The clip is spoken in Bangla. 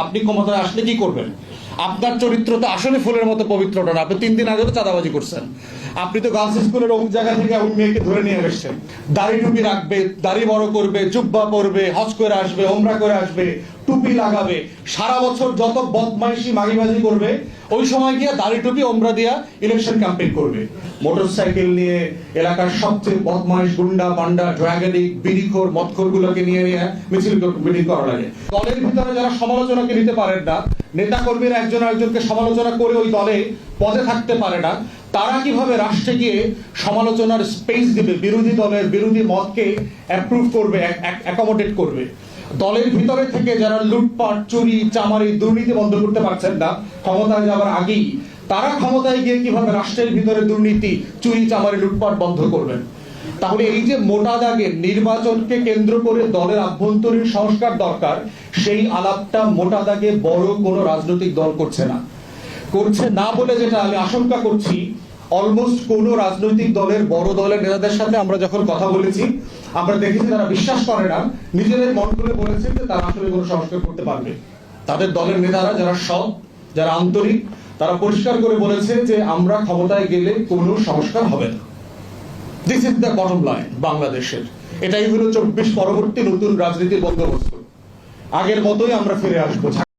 আপনি ক্ষমতায় আসলে কি করবেন? আপনার চরিত্র তো আসলে ফুলের মতো পবিত্রটা না, আপনি তিন দিন আগে তো চাঁদাবাজি করছেন। আপনি তো গার্লস স্কুলের অমুক জায়গা থেকে ওই মেয়েকে ধরে নিয়ে এসেছেন। দাড়ি টুপি রাখবে, দাড়ি বড় করবে, জুব্বা পরবে, হজ করে আসবে, ওমরা করে আসবে, টুপি লাগাবে। সারা বছর যত বদমাইশি, মাগিবাজি করবে, ওই সময় গিয়ে দাড়ি টুপি, ওমরা দিয়া ইলেকশন ক্যাম্পেইন করবে। মোটরসাইকেল নিয়ে এলাকার সবচেয়ে বদমাইশ, গুন্ডা পান্ডা ড্রাগনিক বিড়িখোর মদখোর গুলোকে নিয়ে নিয়ে মিছিল মিটিং করা লাগে। দলের ভিতরে যারা সমালোচনাকে নিতে পারেন না নেতা কর্মীরা একজন একজনকে সমালোচনা করে ওই দলে পদে থাকতে পারে না। তারা কীভাবে রাষ্ট্রে গিয়ে সমালোচনার স্পেস দিবে, বিরোধী দলের বিরোধী মতকে অ্যাপ্রুভ করবে অ্যাকোমোডেট করবে? দলের ভিতরে থেকে যারা লুটপাট, চুরি, চামারি, দুর্নীতি বন্ধ করতে পারছেন না, ক্ষমতায় যাওয়ার আগেই, তারা ক্ষমতায় গিয়ে কীভাবে রাষ্ট্রের ভিতরে দুর্নীতি, চুরি, চামারি, লুটপাট বন্ধ করবেন? তাহলে এই যে মোটা দাগে নির্বাচনকে কেন্দ্র করে দলের আভ্যন্তরীণ সংস্কার দরকার, সেই আলাপটা মোটা দাগে বড় কোনো রাজনৈতিক দল করছে না। করছে না বলে যেটা আমি আশঙ্কা করছি অলমোস্ট কোন রাজনৈতিক দলের বড় দলের নেতাদের সাথে আমরা যখন কথা বলেছি, আমরা দেখেছি তারা বিশ্বাস করে না। নিজেদের মন খুলে বলেছে যে তারা আসলে কোনো সংস্কার করতে পারবে। তাদের দলের নেতারা যারা সৎ, যারা আন্তরিক, তারা পরিষ্কার করে বলেছে যে আমরা ক্ষমতায় গেলে কোনো সংস্কার হবে না। This is the bottom line বাংলাদেশের। এটাই হলো চব্বিশ পরবর্তী নতুন রাজনীতির বন্দোবস্ত। আগের মতোই আমরা ফিরে আসব।